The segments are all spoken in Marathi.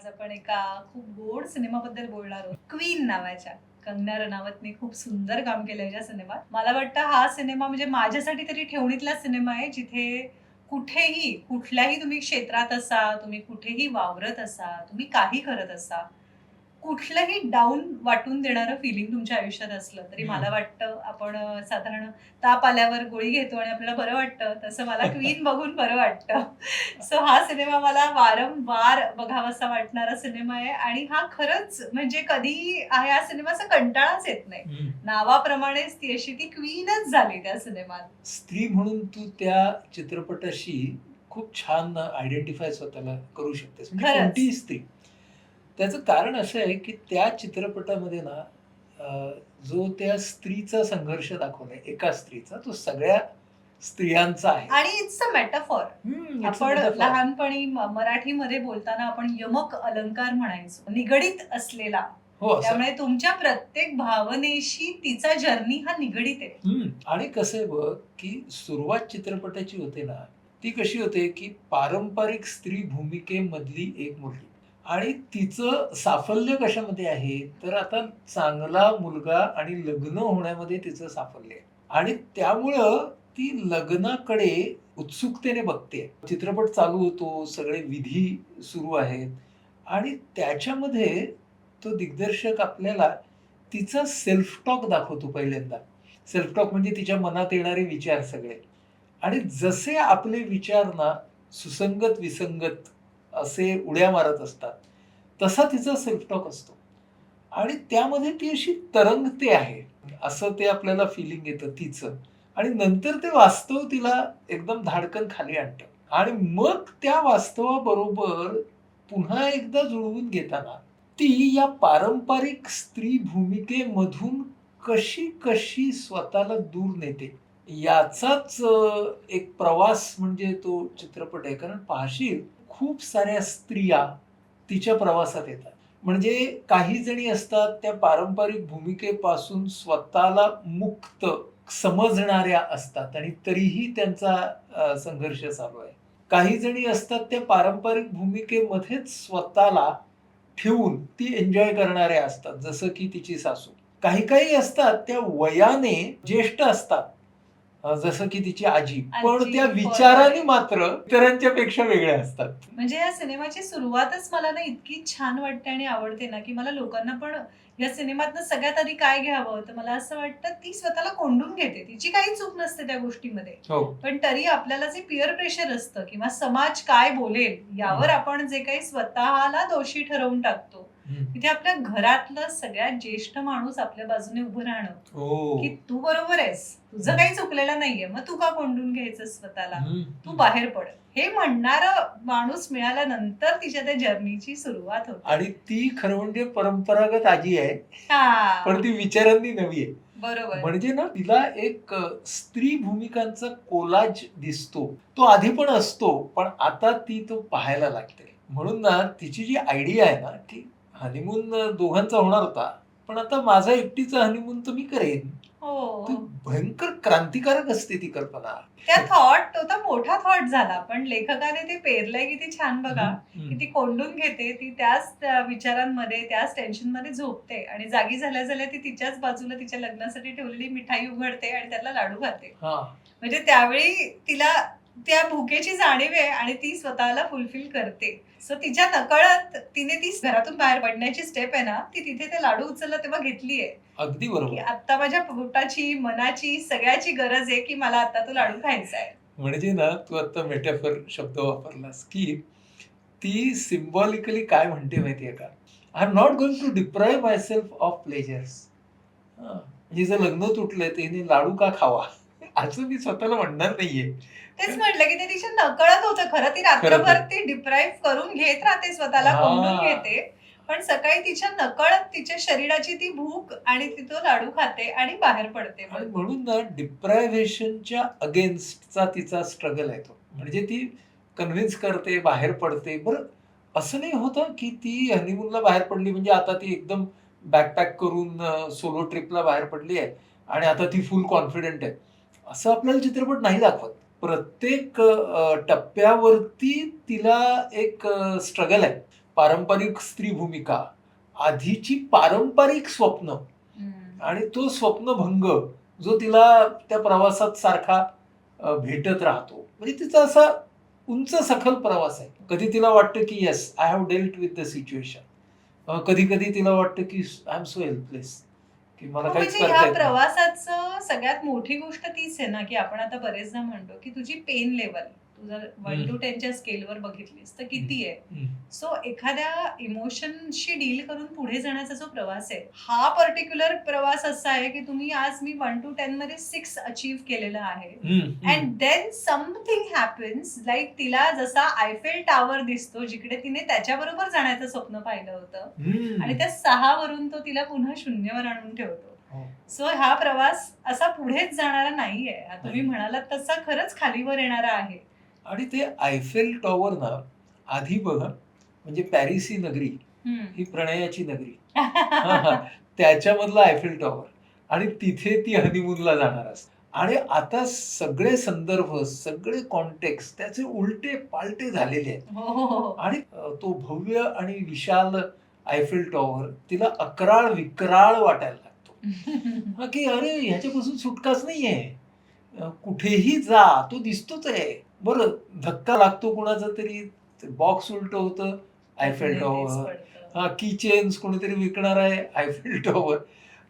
आज आपण एका खूप गोड सिनेमाबद्दल बोलणार आहोत. क्वीन नावाच्या. कंगना रनावतने खूप सुंदर काम केलंय या सिनेमात. मला वाटतं हा सिनेमा म्हणजे माझ्यासाठी तरी ठेवणीतला सिनेमा आहे जिथे कुठेही कुठल्याही तुम्ही क्षेत्रात असा तुम्ही कुठेही वावरत असा तुम्ही काही करत असा कुठलंही डाऊन वाटून देणारं फिलिंग तुमच्या आयुष्यात असलं तरी. मला वाटतं आपण साधारण ताप आल्यावर गोळी घेतो आणि आपल्याला बरं वाटतं तसं मला क्वीन बघून बरं वाटतं सो हा सिनेमा मला वारंवार बघावासा वाटणारा सिनेमा आहे आणि हा खरंच म्हणजे कधी हा सिनेमाचा कंटाळाच येत नाही. नावाप्रमाणेच ती अशी ती क्वीनच झाली त्या सिनेमात स्त्री म्हणून तू त्या चित्रपटाशी खूप छान आयडेंटिफाय स्वतःला करू शकतेस म्हणजे. कोणतीही स्त्री त्याचं कारण असं आहे की त्या चित्रपटामध्ये ना जो त्या स्त्रीचा संघर्ष दाखवलाय एका स्त्रीचा तो सगळ्या स्त्रियांचा आहे. आणि इट्स अ मेटाफॉर आपण. लहानपणी मराठीमध्ये बोलताना आपण यमक अलंकार म्हणायचो निगडीत असलेला. हो त्यामुळे तुमच्या प्रत्येक भावनेशी तिचा जर्नी हा निगडीत आहे. आणि कसं आहे बघ की सुरुवात चित्रपटाची होते ना ती कशी होते की पारंपरिक स्त्री भूमिकेमधली एक मुलगी. आणि तिचं साफल्य कशामध्ये आहे? तर आता चांगला मुलगा आणि लग्न होण्यामध्ये तिचं साफल्य आहे. आणि त्यामुळं ती लग्नाकडे उत्सुकतेने बघते. चित्रपट चालू होतो सगळे विधी सुरू आहेत. आणि त्याच्यामध्ये तो दिग्दर्शक आपल्याला तिचा सेल्फ टॉक दाखवतो पहिल्यांदा. सेल्फ टॉक म्हणजे तिच्या मनात येणारे विचार सगळे. आणि जसे आपले विचार ना सुसंगत विसंगत असे उड्या मारत असतात. तसा तिचा सेल्फ टॉक असतो. आणि त्यामध्ये ती अशी तरंगते आहे. असं ते आपल्याला फिलिंग येतं तिचं. आणि नंतर ते वास्तव तिला एकदम धाडकन खाली आणतं. आणि मग त्या वास्तवाबरोबर पुन्हा एकदा जुळवून घेताना ती या पारंपरिक स्त्री भूमिकेमधून कशी कशी स्वतःला दूर नेते. याचाच एक प्रवास म्हणजे तो चित्रपट आहे. कारण पाहशील खूप साऱ्या स्त्रिया तिच्या प्रवासात येतात. म्हणजे काही जणी असतात त्या पारंपरिक भूमिकेपासून स्वतःला मुक्त समजणाऱ्या असतात आणि तरीही त्यांचा संघर्ष चालू आहे. काही जणी असतात त्या पारंपरिक भूमिकेमध्येच स्वतःला ठेवून ती एन्जॉय करणाऱ्या असतात जसं की तिची सासू. काही काही असतात त्या वयाने ज्येष्ठ असतात. अं, जसं की तिची आजी. पण आजी, त्या. विचाराने मात्र इतरांच्या पेक्षा वेगळ्या असतात. म्हणजे या सिनेमाची सुरुवातच मला ना इतकी छान वाटते आणि आवडते ना की मला लोकांना पण या सिनेमातनं सगळ्यात आधी काय घ्यावं तर मला असं वाटतं ती स्वतःला कोंडून घेते. तिची काही चूक नसते त्या गोष्टीमध्ये. हो. पण तरी आपल्याला जे पिअर प्रेशर असतं किंवा समाज काय बोलेल यावर. आपण जे काही स्वतःला दोषी ठरवून टाकतो तिथे आपल्या घरातलं सगळ्यात ज्येष्ठ माणूस आपल्या बाजूने उभं राहणं. हो. की तू बरोबर आहेस. तुझं काही चुकलेलं नाहीये. मग तू का कोंडून घ्यायचं स्वतःला. तू बाहेर पड. हे म्हणणार माणूस मिळाल्यानंतर तिच्या त्या जर्नीची सुरुवात होते. आणि ती खरं म्हणजे परंपरागत आजी आहे. हा. पण ती विचारांनी नवी आहे. बरोबर. म्हणजे ना तिला एक स्त्री भूमिकांचा कोलाज दिसतो. तो आधी पण असतो पण आता ती तो पाहायला लागते. म्हणून ना तिची जी आयडिया आहे ना की हनीमून दोघांचा होणार होता. पण आता माझा एकटीचा हनीमून तर मी करेन. हो. भयंकर क्रांतिकारक असते ती कल्पना. त्या थॉट तो तर मोठा थॉट झाला. पण लेखकाने ते पेरलंय किती छान बघा. की ती कोंडून घेते. ती त्याच त्या विचारांमध्ये त्याच टेन्शनमध्ये झोपते. आणि जागी झाल्या झाल्या ती तिच्याच बाजूला तिच्या लग्नासाठी ठेवलेली मिठाई उघडते आणि त्यातला लाडू खाते. हा. म्हणजे त्यावेळी तिला त्या भुकेची जाणीव आहे आणि ती स्वतःला फुलफिल करते. सो तिच्या नकळत तिने ती घरातून बाहेर पडण्याची स्टेप आहे ना ती तिथे ते लाडू उचलला तेव्हा घेतलीये अगदी की बरोबर. आता माझ्या पोटाची मनाची सगळ्याची गरज आहे की मला आता तो लाडू खायचा आहे. म्हणजे ना तू आता मेटाफर शब्द वापरलास की ती सिम्बॉलिकली काय म्हणते माहितीये का? I am not going to deprive myself of pleasures हिचं लग्न तुटलंय तर हिने लाडू का खावा? असं मी स्वतःला म्हणणार नाहीये. तेच म्हटलं की ते तिच्या नकळत होतं. खरं ती रात्रभर ती डिप्राईव्ह करून घेत राहते स्वतःला हा. कोंडून घेते. पण सकाळी तिच्या नकळत तिच्या शरीराची ती भूक आणि ती तो लाडू खाते आणि बाहेर पडते. आणि म्हणून ना डिप्रायव्हेशनच्या अगेन्स्टचा तिचा स्ट्रगल आहे तो. म्हणजे ती कन्व्हिन्स करते बाहेर पडते. बरं असं नाही होतं की ती हनीमूनला बाहेर पडली? म्हणजे आता ती एकदम बॅकपॅक करून सोलो ट्रिपला बाहेर पडली आहे. आणि आता ती फुल कॉन्फिडेंट आहे. असं आपल्याला चित्रपट नाही दाखवत. प्रत्येक टप्प्यावरती तिला एक स्ट्रगल आहे. पारंपरिक स्त्री भूमिका आधीची पारंपरिक स्वप्न. आणि तो स्वप्नभंग जो तिला त्या प्रवासात सारखा भेटत राहतो. म्हणजे तिचा असा उंच सखल प्रवास आहे. कधी तिला वाटतं की yes I have dealt with the situation कधी कधी तिला वाटतं की आय एम सो हेल्पलेस की मला हो, काहीच म्हणजे करता ह्या येत नाही. प्रवासाचं सगळ्यात मोठी गोष्ट तीच आहे ना की आपण आता बरेचदा म्हणतो की तुझी पेन लेवल तू जर वन. टू टेनच्या स्केलवर बघितलीस तर किती आहे. सो एखाद्या इमोशनशी डील करून पुढे जाण्याचा जो प्रवास आहे हा पर्टिक्युलर प्रवास असा आहे की तुम्ही आज मी वन टू टेन मध्ये सिक्स अचीव केलेलं आहे. And then something happens like तिला जसा आयफेल टावर दिसतो जिकडे तिने त्याच्याबरोबर जाण्याचं स्वप्न पाहिलं होतं. आणि त्या सहा वरून तो तिला पुन्हा शून्यवर आणून ठेवतो हो. सो हा प्रवास असा पुढेच जाणारा नाहीये तुम्ही. म्हणालात तसा खरंच खालीवर येणारा आहे आणि ते आयफेल टॉवर ना आधी बघा म्हणजे पॅरिस ही नगरी. ही प्रणयाची नगरी. त्याच्यामधला आयफेल टॉवर आणि तिथे ती हनीमूनला जाणार असते. आणि आता सगळे संदर्भ सगळे कॉन्टेक्स्ट त्याचे उलटे पालटे झालेले आहेत. हो हो हो. आणि तो भव्य आणि विशाल आयफेल टॉवर तिला अकराळ विकराळ वाटायला लागतो. की अरे ह्याच्यापासून सुटकाच नाहीये. कुठेही जा तो दिसतोच आहे. बरं धक्का लागतो कुणाचा तरी बॉक्स उलट होतं आयफेल टॉवर. हा की चेन्स कोणीतरी विकणार आहे आयफेल टॉवर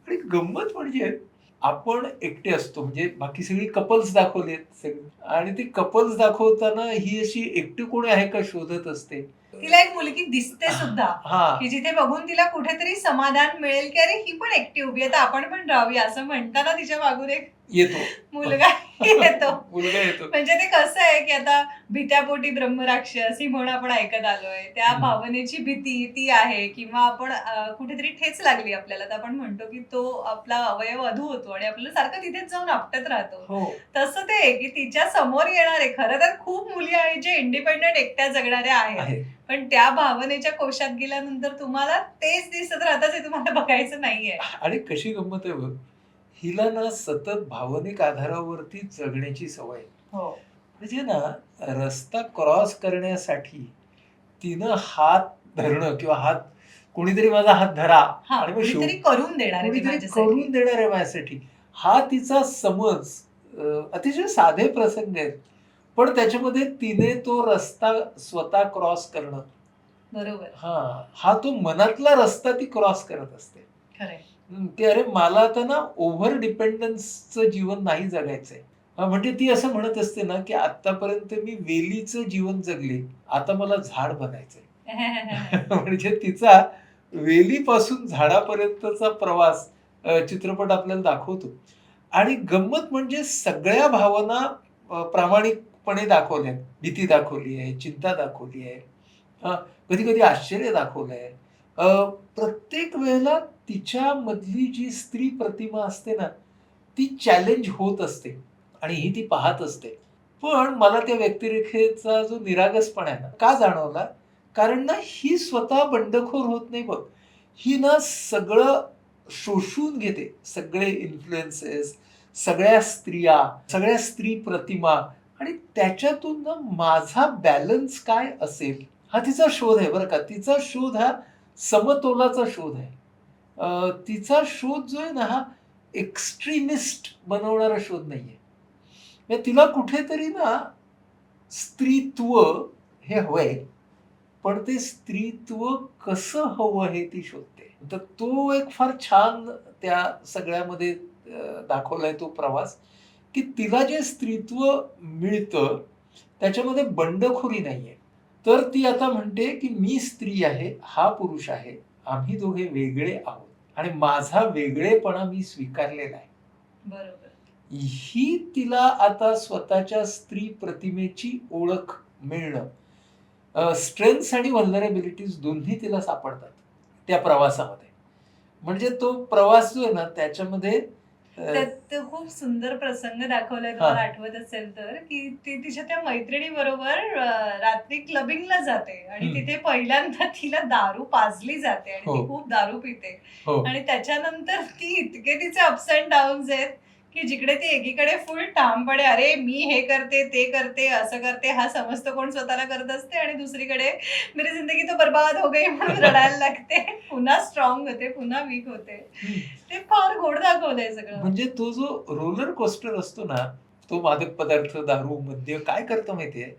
आणि गंमत म्हणजे आपण एकटे असतो म्हणजे बाकी सगळी कपल्स दाखवलेत. सगळी आणि ती कपल्स दाखवताना ही अशी एकटी कोणी आहे का शोधत असते? तिला एक मुलगी दिसते सुद्धा हा. की जिथे बघून तिला कुठेतरी समाधान मिळेल की अरे ही पण एकटी उभी आहे तर आपण पण राहूया असं म्हणताना तिच्या मागून एक येतो. मुलगा येतो. मुलगा येतो. म्हणजे ते कसं आहे की आता भीत्यापोटी ब्रह्मराक्षस ही म्हणून आपण ऐकत आलोय. त्या. भावनेची भीती ती आहे किंवा आपण कुठेतरी ठेच लागली आपल्याला. तर आपण म्हणतो की तो आपला अवयव अधू होतो आणि आपल्याला सारखं तिथेच जाऊन आपटत राहतो. हो. तसं ते आहे की तिच्या समोर येणारे खरं तर खूप मुली आहेत जे इंडिपेंडंट एकट्या जगणाऱ्या आहेत. आहे. पण त्या भावनेच्या कोशात गेल्यानंतर तुम्हाला तेच दिसत राहतं जे तुम्हाला बघायचं नाहीये. आणि कशी गंमत आहे बघ. हिला ना सतत भावनिक आधारावरती जगण्याची सवय. हो. म्हणजे ना रस्ता क्रॉस करण्यासाठी तिनं हात धरणं किंवा हात कोणीतरी माझा हात धरा आणि मग कोणीतरी करून देणार आहे ती कोणीतरी माझ्यासाठी. करून देणार आहे माझ्यासाठी. हा तिचा समज अं, अतिशय साधे प्रसंग आहेत. पण त्याच्यामध्ये तिने तो रस्ता स्वतः क्रॉस करणं. बरोबर. हा हा तो मनातला रस्ता ती क्रॉस करत असते. खरंय. ते अरे मला आता ना ओव्हर डिपेंडन्सचं जीवन नाही जगायचंय. म्हणजे ती असं म्हणत असते ना की आतापर्यंत मी वेलीचं जीवन जगले आता मला झाड बनायचंय. म्हणजे तिचा वेलीपासून झाडापर्यंतचा प्रवास चित्रपट आपल्याला दाखवतो. आणि गंमत म्हणजे सगळ्या भावना प्रामाणिकपणे दाखवल्या. भीती दाखवली आहे चिंता दाखवली आहे. कधी कधी आश्चर्य दाखवलं आहे प्रत्येक वेळेला तिच्या मधली जी स्त्री प्रतिमा असते ना ती चॅलेंज होत असते आणि ही ती पाहत असते. पण मला त्या व्यक्तिरेखेचा जो निरागसपणा आहे ना का जाणवला? कारण ना ही स्वतः बंडखोर होत नाही बघ. ही ना सगळं शोषून घेते. सगळे इन्फ्लुएन्सेस सगळ्या स्त्रिया सगळ्या स्त्री प्रतिमा आणि त्याच्यातून ना माझा बॅलन्स काय असेल? हा तिचा शोध आहे बरं का. तिचा शोध हा समतोलाचा शोध आहे. तिचा शोध जो आहे ना हा एक्स्ट्रीमिस्ट बनवणारा शोध नाहीये. आहे तिला कुठेतरी ना स्त्रीत्व हे हवंय पण ते स्त्रीत्व कसं हवं हे ती शोधते. तर तो एक फार छान त्या सगळ्यामध्ये दाखवलाय तो प्रवास की तिला जे स्त्रीत्व मिळतं त्याच्यामध्ये बंडखोरी नाहीये. तर ती आता म्हणते की मी स्त्री आहे हा पुरुष आहे आम्ही दोघे वेगळे आहोत. आणि माझा वेगळेपणा मी स्वीकारलेला आहे. बरोबर. ही तिला आता स्वतःच्या स्त्री प्रतिमेची ओळख मिळणं स्ट्रेंथ्स आणि व्हल्नरेबिलिटीज दोन्ही तिला सापडतात त्या प्रवासामध्ये. म्हणजे तो प्रवास जो आहे ना त्याच्यामध्ये अ, त्यात तो खूप सुंदर प्रसंग दाखवलाय तुम्हाला आठवत असेल तर की ती तिच्या त्या मैत्रिणी बरोबर रात्री क्लबिंगला जाते आणि. तिथे पहिल्यांदा तिला दारू पाजली जाते आणि ती हो. खूप दारू पिते हो आणि त्याच्यानंतर ती इतके तिचे अप्स अँड डाऊन्स आहेत की जिकडे ती एकीकडे फुल ठामपणे अरे मी हे करते ते करते असं करते हा समजतं कोण स्वतःला करत असते आणि दुसरीकडे मेरी जिंदगी तो बर्बाद हो गई म्हणून रडायला लागते. पुन्हा स्ट्रॉंग होते पुन्हा वीक होते. ते फार गोड दाखवलंय सगळं. म्हणजे तो जो रोलर कोस्टर असतो ना तो मादक पदार्थ दारू मद्य काय करतो माहितीये?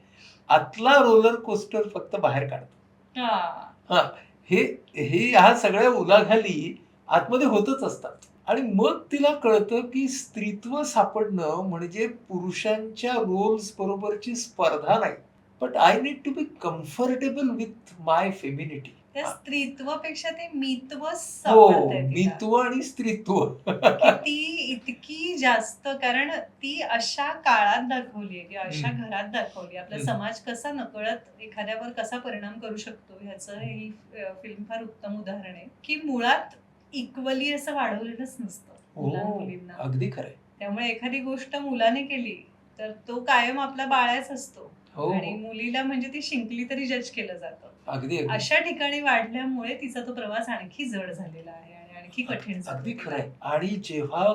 आतला रोलर कोस्टर फक्त बाहेर काढतो. हा. हे. हे ह्या सगळ्या उलाघाली आतमध्ये होतच असतात. आणि मग तिला कळतं की स्त्रीत्व सापडणं म्हणजे पुरुषांच्या रोल्स बरोबरची स्पर्धा नाही but I need to be comfortable with my femininity स्त्रीत्वापेक्षा ते मित्व हो. मित्व आणि स्त्रीत्व ती इतकी जास्त कारण ती अशा काळात दाखवली आहे की अशा. घरात दाखवली आपला. समाज कसा नकळत एखाद्यावर कसा परिणाम करू शकतो ह्याचं ही फिल्म फार उत्तम उदाहरण आहे की मुळात इक्वली असं वाढवलेलंच नसतं हो मुलींना. अगदी खरंय. त्यामुळे एखादी गोष्ट मुलाने केली तर तो कायम आपला बाळाच असतो. हो आणि मुलीला म्हणजे ती शिंकली तरी जज केलं जातं. अगदी अगदी. अशा ठिकाणी वाढल्यामुळे तिचा तो प्रवास आणखी जड झालेला आहे आणि आणखी कठीण अगदी झालेला खरं आहे. आहे आणि जेव्हा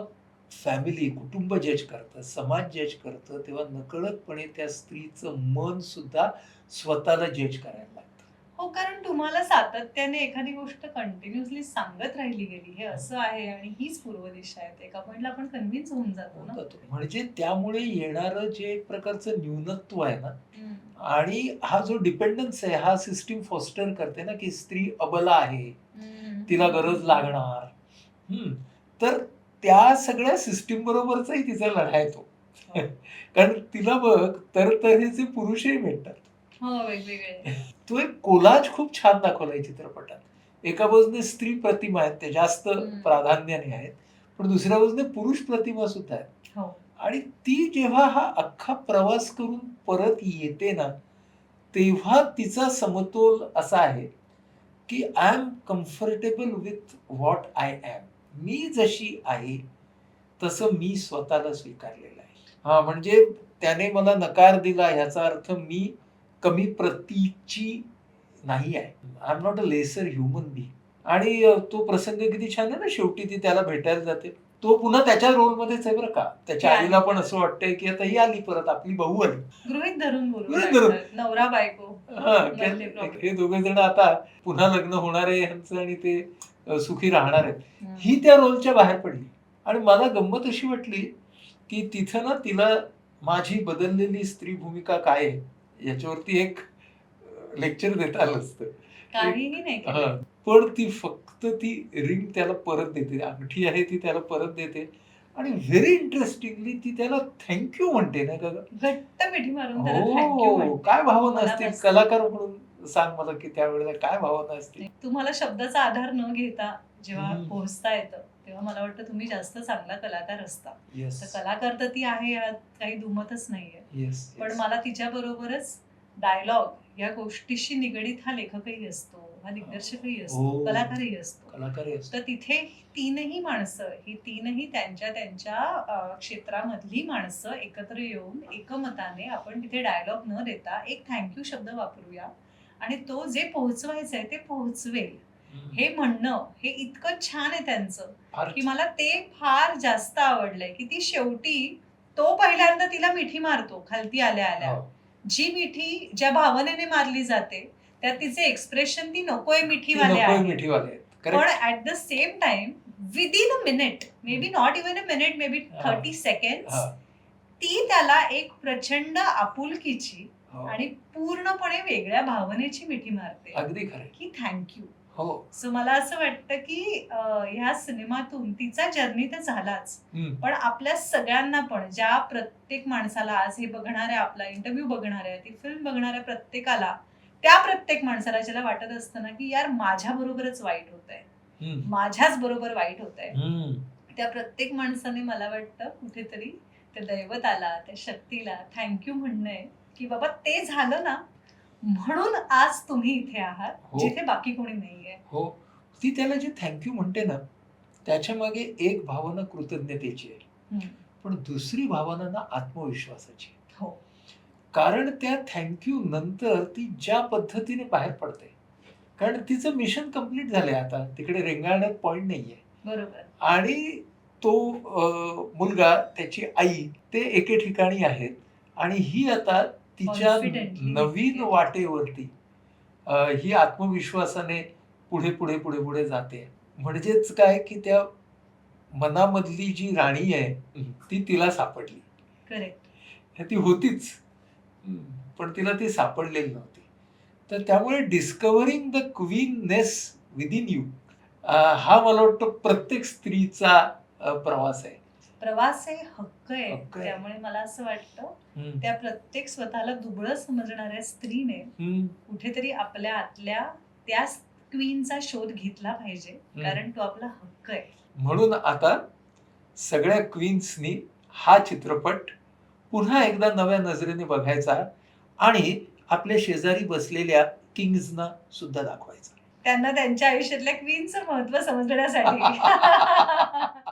फॅमिली कुटुंब जज करतं समाज जज करतं तेव्हा नकळतपणे त्या स्त्रीचं मन सुद्धा स्वतःला जज करायला लागतं. हो कारण तुम्हाला सातत्याने एखादी गोष्ट कंटिन्युअसली सांगत राहिली गेली हे असं आहे आणि हीच पूर्व दिशा आहे. एका पॉइंटला आपण कन्व्हिन्स होऊन जातो ना. म्हणजे त्यामुळे येणारं जे एक प्रकारचं न्यूनत्व आहे ना. आणि हा जो डिपेंडन्स आहे हा सिस्टीम फॉस्टर करते ना की स्त्री अबला आहे. तिला गरज लागणार. हम्म. तर त्या सगळ्या सिस्टीम बरोबरचाही तिचा लढा आहे तो. कारण तिला बघ तर तऱ्हेचे पुरुषही भेटतात. हो वेगवेगळे. तो एक कोलाज खूप छान दाखवलाय चित्रपटात. एका बाजूने स्त्री प्रतिमा आहेत त्या जास्त. प्राधान्याने आहेत पण दुसऱ्या बाजूने पुरुष प्रतिमा सुद्धा आहेत. हो. आणि ती जेव्हा हा अख्खा प्रवास करून परत येते ना तेव्हा तिचा समतोल असा आहे की I am comfortable with what I am मी जशी आहे तसं मी स्वतःला स्वीकारलेलं आहे. हा म्हणजे त्याने मला नकार दिला ह्याचा अर्थ मी कमी प्रतीची नाही आहे. I am not a lesser human बी आणि तो प्रसंग किती छान आहे ना शेवटी ती त्याला भेटायला जाते. तो पुन्हा त्याच्या रोलमध्येच आहे बरं का. त्याच्या आईला. पण असं वाटतंय की आता ही आली परत आपली भाऊ आली. गृहित धरून. नवरा बायको. हा, दोघे जण आता पुन्हा लग्न होणार आहे ह्यांचं आणि ते सुखी राहणार आहेत. ही त्या रोलच्या बाहेर पडली. आणि मला गंमत अशी वाटली की तिथं ना तिला माझी बदललेली स्त्री भूमिका काय आहे? याच्यावरती एक लेक्चर देता आलं असतं. पण ती फक्त ती रिंग त्याला परत देते. अंगठी आहे ती त्याला परत देते. आणि व्हेरी इंटरेस्टिंगली ती त्याला थँक्यू म्हणते नाही का हो काय भावना असतील? मनापासून. कलाकार म्हणून सांग मला की त्यावेळेला काय भावना असतील? तुम्हाला शब्दाचा आधार न घेता जेव्हा. पोहोचता येतं तेव्हा मला वाटतं तुम्ही जास्त चांगला कलाकार असता. येस तर कलाकार तर ती आहे यात काही दुमतच नाहीये. येस पण मला तिच्या बरोबरच डायलॉग या गोष्टीशी निगडीत हा लेखकही असतो हा दिग्दर्शकही असतो हो. कलाकारही असतो. कलाकार येस तर तिथे तीनही माणसं ही तीनही त्यांच्या त्यांच्या क्षेत्रामधली माणसं एकत्र येऊन एकमताने आपण तिथे डायलॉग न देता एक थँक्यू शब्द वापरूया. आणि तो जे पोहोचवायचं आहे ते पोहोचवेल. हे म्हणणं हे इतकं छान आहे त्यांचं की मला ते फार जास्त आवडलंय की ती शेवटी तो पहिल्यांदा तिला मिठी मारतो खालती आल्या आल्या. हो. जी मिठी ज्या भावनेने मारली जाते त्यात तिचे एक्सप्रेशन ती नकोय मिठीवाले पण at the same time within a minute maybe not even a minute maybe. Thirty second. ती त्याला एक प्रचंड आपुलकीची हो. आणि पूर्णपणे वेगळ्या भावनेची मिठी मारते. अगदी खरंय. की थँक्यू हो सो मला असं वाटतं की ह्या सिनेमातून तिचा जर्नी तर झालाच. पण आपल्या सगळ्यांना पण ज्या प्रत्येक माणसाला आज हे बघणाऱ्या आपला इंटरव्ह्यू बघणाऱ्या ती फिल्म बघणाऱ्या प्रत्येकाला त्या प्रत्येक माणसाला ज्याला वाटत असतं ना की यार माझ्या बरोबरच वाईट होत आहे. माझ्याच बरोबर वाईट होत आहे. त्या प्रत्येक माणसाने मला वाटतं कुठेतरी त्या दैवताला त्या शक्तीला थँक्यू म्हणणं आहे की बाबा ते झालं ना म्हणून आज तुम्ही इथे आहात हो. जिथे बाकी कोणी नाहीये. हो. ती त्याला जे थँक्यू म्हणते ना त्याच्यामागे एक भावना कृतज्ञतेची आहे. पण दुसरी भावना ना आत्मविश्वासाची. हो. कारण त्या थँक्यू नंतर ती ज्या पद्धतीने बाहेर पडते. कारण तिचं मिशन कंप्लीट झालंय आता. तिकडे रेंगाळण्यात पॉइंट नाहीये. बरोबर. आणि तो मुलगा त्याची आई ते एके ठिकाणी आहेत. आणि ही आता तिच्या नवीन. वाटेवरती ही आत्मविश्वासाने पुढे पुढे पुढे पुढे जाते. म्हणजेच काय की त्या मनामधली जी राणी आहे ती तिला सापडली. करेक्ट ती होतीच. पण तिला ती सापडलेली नव्हती. तर त्यामुळे discovering the queenness within you हा मला वाटतं प्रत्येक स्त्रीचा प्रवास आहे. प्रवास हे हक्क आहे. हक्क आहे. त्यामुळे मला असं वाटतं हम्म, त्या प्रत्येक स्वतःला दुबळं समजणाऱ्या स्त्रीने हम्म, कुठेतरी आपल्या आतल्या त्या क्वीनचा शोध घेतला पाहिजे कारण तो आपला हक्क आहे. म्हणून आता सगळ्या क्वीन्सनी हा चित्रपट पुन्हा एकदा नव्या नजरेने बघायचा आणि आपल्या शेजारी बसलेल्या किंग्सना सुद्धा दाखवायचा. त्यांना त्यांच्या आयुष्यातल्या क्वीनचं महत्त्व समजण्यासाठी.